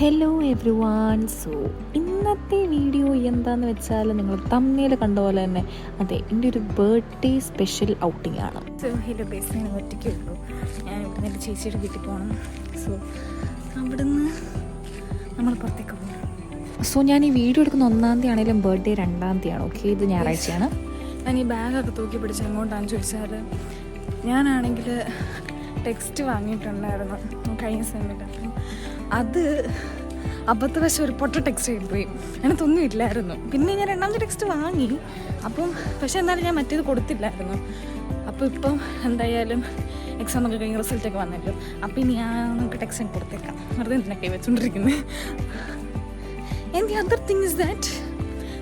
Hello every one so ഇന്നത്തെ video എന്താന്ന് വെച്ചാൽ നിങ്ങൾ തമ്മിൽ കണ്ട പോലെ തന്നെ അതെ എന്റെ ഒരു ബർത്ത്ഡേ സ്പെഷ്യൽ ഔട്ടിംഗ് ആണ്. സോ ഹലോ ബേസ് ഞാൻ ഒറ്റയ്ക്കേ ഉള്ളൂ. ഞാൻ ഇവിടുന്ന് എന്റെ ചേച്ചിയുടെ വീട്ടിൽ പോകണം സോ അവിടുന്ന് നമ്മൾ പുറത്തേക്ക് പോകണം സോ ഞാൻ ഈ വീഡിയോ എടുക്കുന്ന ഒന്നാം തീയതി ആണെങ്കിലും ബർത്ത്ഡേ രണ്ടാം തീയതിയാണ് ഓക്കെ ഇത് ഞായറാഴ്ചയാണ്. ഞാൻ ഈ ബാഗൊക്കെ തൂക്കി പിടിച്ച് എങ്ങോട്ടാണെന്ന് ചോദിച്ചാൽ ഞാനാണെങ്കിൽ ടെക്സ്റ്റ് വാങ്ങിയിട്ടുണ്ടായിരുന്നു. കഴിഞ്ഞ സമയത്ത് അത് അബദ്ധവശം ഒരു പൊട്ട ടെക്സ്റ്റ് ആയിപ്പോയി ഒന്നും ഇല്ലായിരുന്നു. പിന്നെ ഞാൻ രണ്ടാമത്തെ ടെക്സ്റ്റ് വാങ്ങി. അപ്പം പക്ഷെ എന്നാലും ഞാൻ മറ്റേത് കൊടുത്തില്ലായിരുന്നു. അപ്പോൾ ഇപ്പം എന്തായാലും എക്സാം ഒക്കെ കഴിഞ്ഞ് റിസൾട്ടൊക്കെ വന്നല്ലോ. അപ്പം ഇനി ഞാൻ നമുക്ക് ടെക്സ്റ്റ് ഞാൻ കൊടുത്തേക്കാം. വെറുതെ എന്തിനൊക്കെ വെച്ചുകൊണ്ടിരിക്കുന്നത് the other thing is that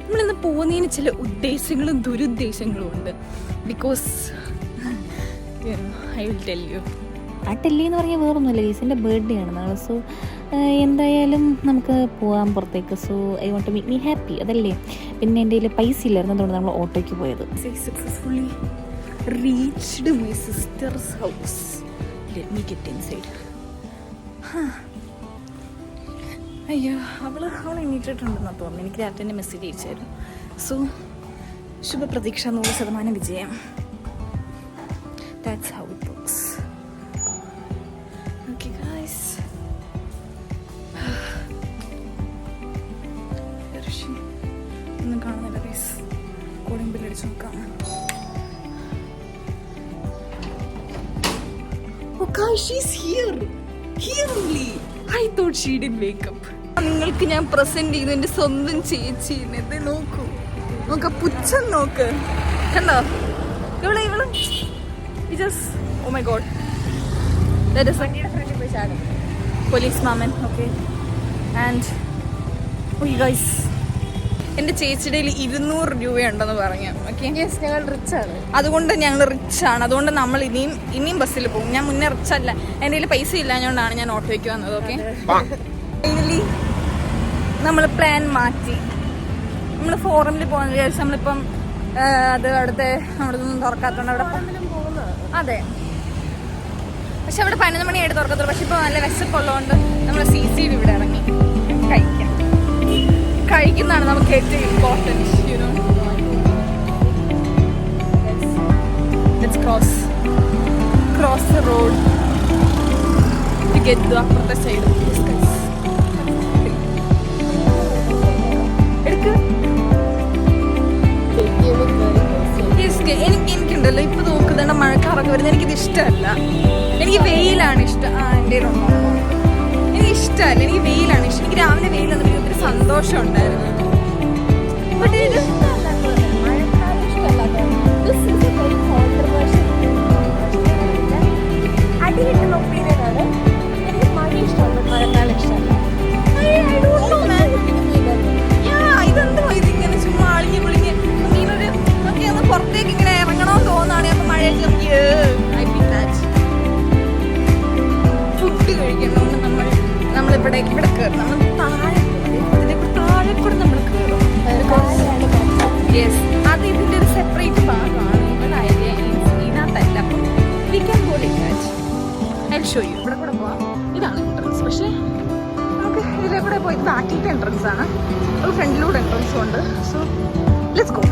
നമ്മളിന്ന് പോകുന്നതിന് ചില ഉദ്ദേശങ്ങളും ദുരുദ്ദേശങ്ങളും ഉണ്ട്. Because I will tell you ആ ടെല്ലി എന്ന് പറഞ്ഞാൽ വേറൊന്നുമില്ല. ഈസിന്റെ ബർത്ത്ഡേ ആണ്. നാളെ സോ എന്തായാലും നമുക്ക് പോകാൻ പുറത്തേക്ക്. So I want to make me happy അതല്ലേ? പിന്നെ എന്റെ കയ്യിൽ പൈസ ഇല്ലായിരുന്നു അതുകൊണ്ട് നമ്മൾ ഓട്ടോയ്ക്ക് പോയത്. Reached my sister's house let me get inside അയ്യോ അവൾ അവൾ എണീറ്റിട്ടുണ്ടെന്ന് തോന്നുന്നു. എനിക്ക് രാത്രി തന്നെ മെസ്സേജ് അയച്ചായിരുന്നു. സോ ശുഭപ്രതീക്ഷ നൂറ് ശതമാനം വിജയം. ദാറ്റ്സ് ഹൗ ഇറ്റ് വർക്ക്സ് ബില്ലടിച്ച് നോക്കാം Oh guys, she's here. Here only. I thought she did wake up. നിങ്ങൾക്ക് ഞാൻ പ്രസന്റ് ചെയ്യുന്നു എന്റെ സ്വന്തം ചേച്ചീനെ ഇത് നോക്കൂ. നോക്ക പുച്ഛം നോക്ക്. കണ്ടോ? ഇവളെ ഇവൾ. ഓ മൈ ഗോഡ് പോലീസ് മാമൻ ഓക്കെ ആൻഡ് ഗൈസ് എന്റെ ചേച്ചിയുടെ ഇരുന്നൂറ് രൂപയുണ്ടെന്ന് പറഞ്ഞു. ഓക്കെ ഞങ്ങൾ റിച്ച് ആണ്. അതുകൊണ്ട് ഞങ്ങൾ റിച്ച് ആണ്. അതുകൊണ്ട് നമ്മൾ ഇനിയും ഇനിയും ബസ്സിൽ പോകും. ഞാൻ മുന്നേ റിച്ച് അല്ല. എന്റെ കയ്യിൽ പൈസ ഇല്ലാഞ്ഞുകൊണ്ടാണ് ഞാൻ ഓട്ടോയ്ക്ക് വന്നത്. ഓക്കെ ഫൈനലി നമ്മൾ പ്ലാൻ മാറ്റി. നമ്മൾ ഫോറമിൽ പോകുന്ന വിചാരിച്ചു നമ്മളിപ്പം അത് അവിടുത്തെ അവിടെ നിന്നും തുറക്കാത്തോണ്ട് അവിടെ അതെ. പക്ഷെ അവിടെ പതിനൊന്ന് മണിയായിട്ട് തുറക്കത്തുള്ളൂ. പക്ഷെ ഇപ്പോൾ നല്ല വിശപ്പുള്ളതുകൊണ്ട് നമ്മൾ സി സി ഇവിടെ ഇറങ്ങി. കഴിക്കുന്നതാണ് നമുക്ക് ഏറ്റവും Let's cross cross the road get to അപ്പുറത്തെ സൈഡ് എനിക്ക് എനിക്കുണ്ടല്ലോ. ഇപ്പൊ നോക്കുന്നുണ്ട് മഴക്കാറൊക്കെ വരുന്നത്. എനിക്കിത് ഇഷ്ടമല്ല. എനിക്ക് വെയിലാണ് ഇഷ്ടം. ആ എന്റെ എനിക്ക് ഇഷ്ടമല്ല. എനിക്ക് വെയിലാണ് ഇഷ്ടം. എനിക്ക് രാവിലെ വെയിൽ സന്തോഷം ഉണ്ടായിരുന്നു ഐ ഷോ യു ഇവിടെ കൂടെ പോവാം. ഇതാണ് എൻട്രൻസ് പക്ഷേ നമുക്ക് ഇതിലെ കൂടെ പോയി ബാക്കിലത്തെ എൻട്രൻസ് ആണ്. ഒരു ഫ്രണ്ടിലൂടെ എൻട്രൻസും ഉണ്ട്. സോ ലെറ്റ്സ് ഗോ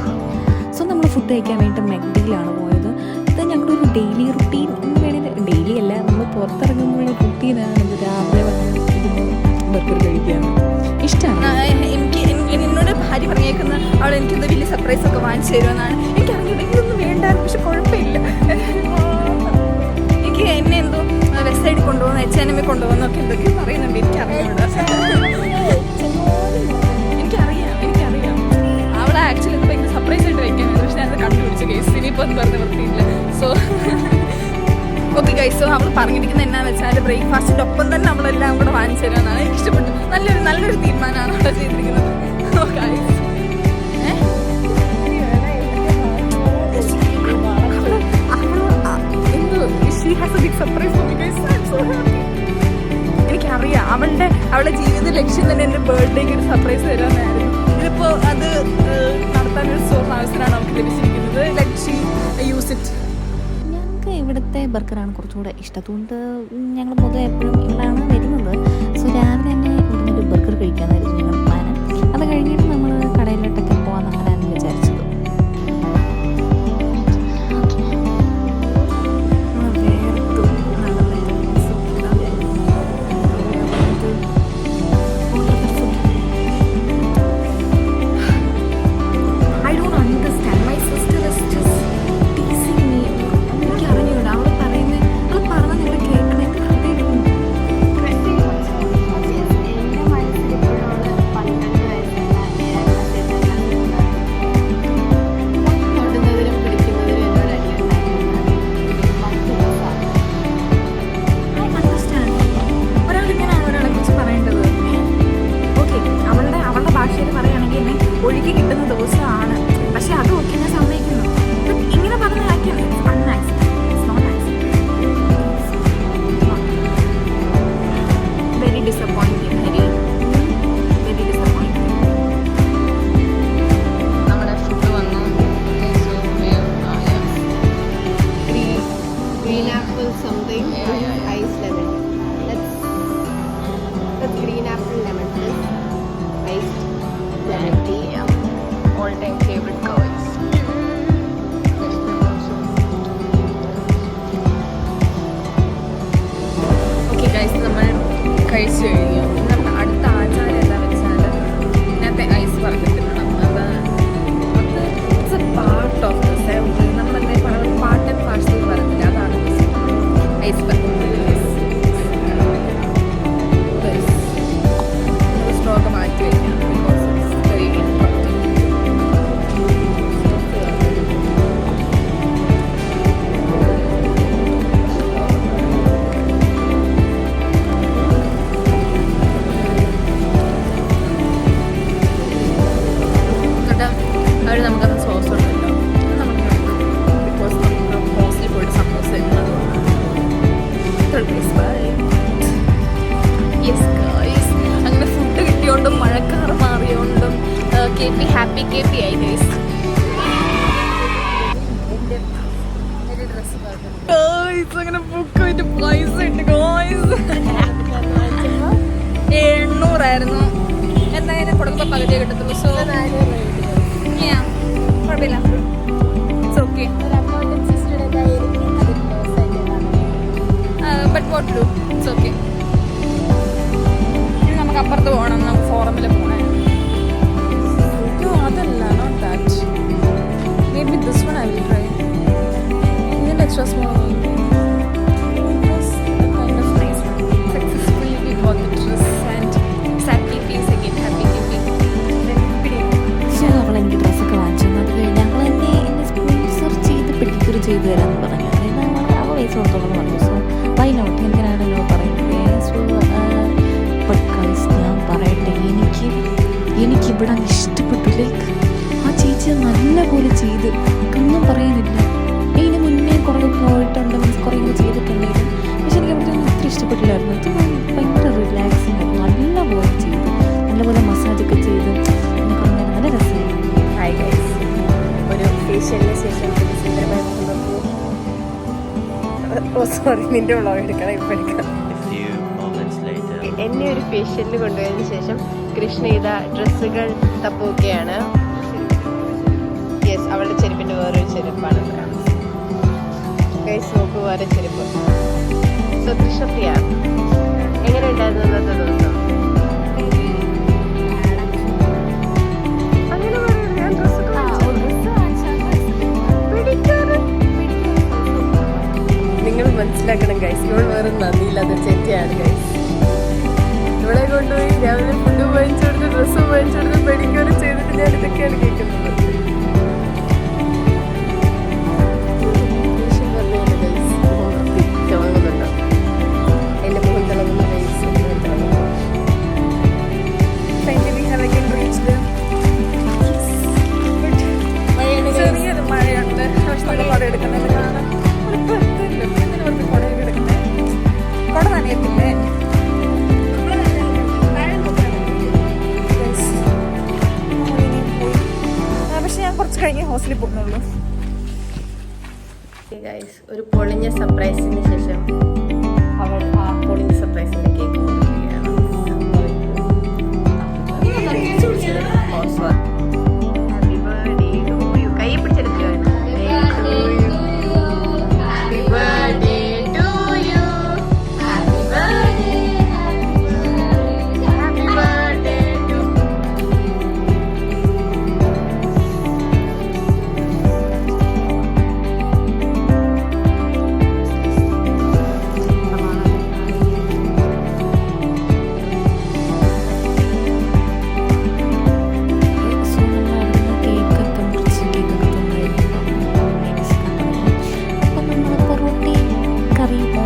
സോ നമ്മൾ ഫുഡ് കഴിക്കാൻ വേണ്ടി മെക്ഡിയിലാണ് പോയത്. ഇത് ഞങ്ങളുടെ ഒരു ഡെയിലി റുട്ടീൻ വേണമെങ്കിൽ ഡെയിലി അല്ല നമ്മൾ പുറത്തിറങ്ങുമ്പോൾ റുട്ടീനാണ് ഇത്. രാവിലെ ബർഗർ കഴിക്കാൻ. ഇഷ്ടമാണ് എനിക്ക് എന്നോട് ഭാര്യ പറഞ്ഞേക്കുന്ന അവൾ എനിക്കെന്തോ വലിയ സർപ്രൈസ് ഒക്കെ വാങ്ങിച്ചു തരുമെന്നാണ്. എനിക്ക് എൻ കൊണ്ടുപോകുന്നൊക്കെ എന്തൊക്കെ പറയുന്നുണ്ട്. എനിക്ക് അറിഞ്ഞൂടാ എനിക്കറിയാം എനിക്കറിയാം. അവളെ ആക്ച്വലി ഇത് ഭയങ്കര സർപ്രൈസ് ആയിട്ട് വയ്ക്കാൻ പക്ഷെ ഞാനത് കണ്ടുപിടിച്ച കേസ് ഇനിയിപ്പോൾ ഒന്നും പറഞ്ഞ് നിർത്തിയില്ല സോ ഓക്കെ ഗൈസ് സോ അവൾ പറഞ്ഞിരിക്കുന്നത് എന്നാന്ന് വെച്ചാൽ ബ്രേക്ക്ഫാസ്റ്റിന്റെ ഒപ്പം തന്നെ നമ്മളെല്ലാം കൂടെ വാങ്ങിച്ചു തരുമെന്നാണ് എനിക്ക് ഇഷ്ടപ്പെട്ടു നല്ലൊരു നല്ലൊരു തീരുമാനമാണ് അവിടെ ചെയ്തിരിക്കുന്നത്. ഓ ഗൈസ് എനിക്കറിയാം അവളുടെ അവളുടെ ജീവിത ലക്ഷ്യം തന്നെ എന്റെ ബർത്ത്ഡേക്ക് ഒരു സർപ്രൈസ് തരാമെന്നായിരുന്നു ഇതിപ്പോൾ അത് നടത്താനൊരു സ്വർണ അവസരമാണ് നമുക്ക് ലഭിച്ചിരിക്കുന്നത്. ലക്ഷി യൂസ് ഇറ്റ് ഇവിടുത്തെ ബർഗറാണ് കുറച്ചുകൂടെ ഇഷ്ടത്തുകൊണ്ട് ഞങ്ങൾ പൊതുവെ എപ്പോഴും ഇവിടെയാണ് വരുന്നത്. സോ രാവിലെ തന്നെ ഇവിടുന്ന് ഒരു ബർഗർ കഴിക്കാമെന്നായിരുന്നു ഞങ്ങൾ പ്ലാൻ അത് കഴിഞ്ഞിട്ട് നമ്മൾ കടയിലോട്ടൊക്കെ പോകാൻ നമ്മുടെ അങ്ങനെ ബുക്ക് ചെയ്തിട്ട് പൈസ ഉണ്ട് ഗോയ്സ് എണ്ണൂറായിരുന്നു. എന്തായാലും കൊടുക്കുമ്പോൾ പകുതി കിട്ടത്തുള്ളൂ. സോ കുഴപ്പമില്ല. It's okay but what do it's okay ചെയ്ത് തരാമെന്ന് പറഞ്ഞു അതായത് അവ പൈസ കൊടുത്തോളം പറഞ്ഞു സോ വൈ നോട്ട് എന്തിനാണല്ലോ പറയുന്നത്? സോ ഞാൻ പറയട്ടെ. എനിക്ക് എനിക്കിവിടെ ഇഷ്ടപ്പെട്ടു ലൈക്ക് ആ ചേച്ചി നല്ല പോലെ ചെയ്ത്. ഒന്നും പറയുന്നില്ല ഇതിന് മുന്നേ കുറേ പോയിട്ടുണ്ട്. മീൻസ് കുറേ ചെയ്തിട്ടുണ്ടെങ്കിലും പക്ഷെ എനിക്ക് അവിടെ ഒന്നും അത്ര ഇഷ്ടപ്പെട്ടില്ലായിരുന്നു ഇത് ഭയങ്കര റിലാക്സിങ് ആയിരുന്നു. നല്ലപോലെ ചെയ്ത്. നല്ലപോലെ മസാജൊക്കെ ചെയ്ത്. എന്നൊക്കെ നല്ല രസമായിരുന്നു. ഒരു ഫേഷ്യലിന് ശേഷം ഓ സോറി നിന്റെ വ്ളോഗ് എടുക്കണം ഇപ്പം എടുക്കാം few moments later. എന്നെ ഒരു ഫേഷ്യലിന് കൊണ്ടുപോയതിനു ശേഷം കൃഷ്ണ ഇത ഡ്രസ്സുകൾ തപ്പുകയാണ് യെസ് അവളുടെ ചെരുപ്പിന്റെ വേറൊരു ചെരുപ്പാണ്. നോക്കൂ വേറെ ചെരുപ്പ്. സോ കൃഷ്ണപ്രിയ മനസ്സിലാക്കണം ഗൈസ് ഇവൾ വേറെ നന്ദിയില്ലാത്ത ചെറ്റയാണ് ഗൈസ് ഇവളെ കൊണ്ടുപോയി രാവിലെ ഫുഡ് വാങ്ങിച്ചു കൊടുത്ത് ഡ്രസ്സ് വാങ്ങിച്ചു കൊടുത്ത് പെഡിക്യൂർ ചെയ്തിട്ട് ഞാൻ ഇതൊക്കെയാണ് കേൾക്കുന്നത്.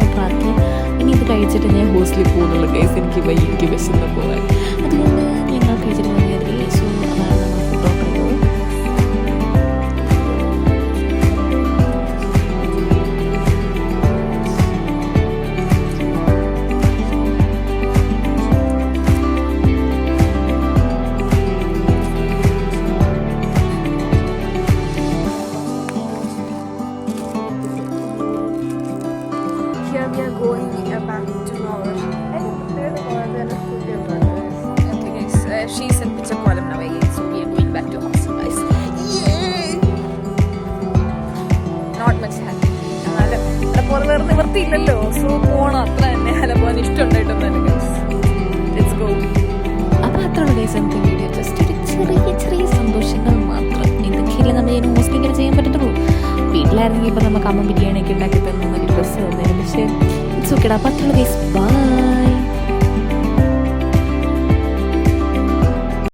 ഓർഡർ ഇനി ഇത് കഴിച്ചിട്ട് ഞാൻ ഹോസ്റ്റലിൽ പോകുന്നുള്ളൂ കേസ് എനിക്ക് വൈകിട്ട് വിശന്ന് പോകാൻ. അതുകൊണ്ട് നിവർത്തിയില്ലല്ലോ സോ പോണം. അത്ര തന്നെ അല്ല പോകാൻ ഇഷ്ടമുണ്ടായിട്ടൊന്നും തന്നെ കേസ് നമുക്ക് വീഡിയോ ജസ്റ്റ് ഒരു അമ്മ ബിരിയാണിയൊക്കെ ഉണ്ടാക്കി തന്നു നല്ല ഡ്രസ്സ് തന്നേരും പക്ഷേ ഓക്കെടാ അപ്പോൾ അത്ര ബൈ